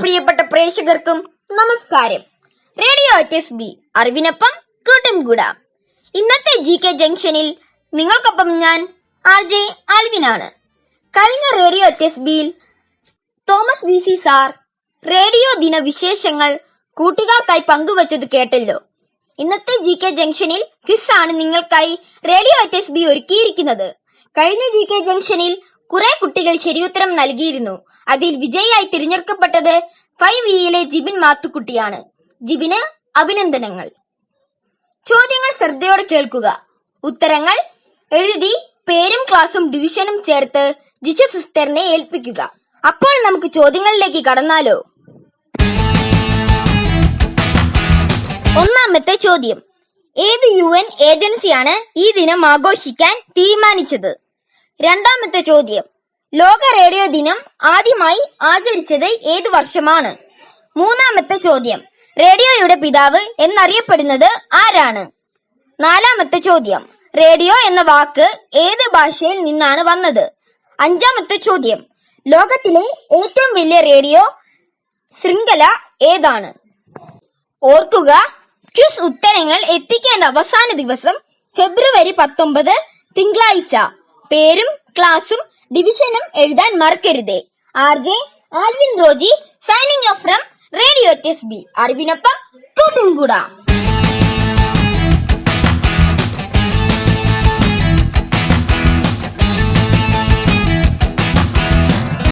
പ്രിയപ്പെട്ട പ്രേക്ഷകർക്കും നമസ്കാരം. റേഡിയോ എച്ച് ബി അറിവിനൊപ്പം കൂട്ടും കൂടാം ഇന്നത്തെ ജി കെ ജംഗ്ഷനിൽ നിങ്ങൾക്കൊപ്പം ഞാൻ ആർ ജെ ആൽവിനാണ്. കഴിഞ്ഞ റേഡിയോ എച്ച് ബിയിൽ Thomas B C sir radio ദിന വിശേഷങ്ങൾ കൂട്ടുകാർക്കായി പങ്കുവച്ചത് കേട്ടല്ലോ. ഇന്നത്തെ ജി കെ ജംഗ്ഷനിൽ ക്വിസ് ആണ് നിങ്ങൾക്കായി റേഡിയോ എച്ച് ബി ഒരുക്കിയിരിക്കുന്നത്. കഴിഞ്ഞ ജി കെ ജംഗ്ഷനിൽ കുറെ കുട്ടികൾ ശരിയുത്തരം നൽകിയിരുന്നു. അതിൽ വിജയിയായി തിരഞ്ഞെടുക്കപ്പെട്ടത് ഫൈവ് ഇയിലെ ജിബിൻ മാത്തുക്കുട്ടിയാണ്. ജിബിന് അഭിനന്ദനങ്ങൾ. ചോദ്യങ്ങൾ ശ്രദ്ധയോടെ കേൾക്കുക. ഉത്തരങ്ങൾ എഴുതി പേരും ക്ലാസും ഡിവിഷനും ചേർത്ത് ജിഷ സിസ്റ്ററിനെ ഏൽപ്പിക്കുക. അപ്പോൾ നമുക്ക് ചോദ്യങ്ങളിലേക്ക് കടന്നാലോ? ഒന്നാമത്തെ ചോദ്യം. ഏത് യു എൻ ഏജൻസിയാണ് ഈ ദിനം ആഘോഷിക്കാൻ തീരുമാനിച്ചത്? രണ്ടാമത്തെ ചോദ്യം. ലോക റേഡിയോ ദിനം ആദ്യമായി ആചരിച്ചത് ഏതു വർഷമാണ്? മൂന്നാമത്തെ ചോദ്യം. റേഡിയോയുടെ പിതാവ് എന്നറിയപ്പെടുന്നത് ആരാണ്? നാലാമത്തെ ചോദ്യം. റേഡിയോ എന്ന വാക്ക് ഏത് ഭാഷയിൽ നിന്നാണ് വന്നത്? അഞ്ചാമത്തെ ചോദ്യം. ലോകത്തിലെ ഏറ്റവും വലിയ റേഡിയോ ശൃംഖല ഏതാണ്? ഓർക്കുക ക്യൂസ് ഉത്തരങ്ങൾ എത്തിക്കേണ്ട അവസാന ദിവസം ഫെബ്രുവരി പത്തൊമ്പത് തിങ്കളാഴ്ച. പേരും ക്ലാസും ഡിവിഷനും എഴുതാൻ മറക്കരുതേ. R J Alvin Roji signing off from radio Tess B അറിവിനൊപ്പം കൂട്ടും കൂടാം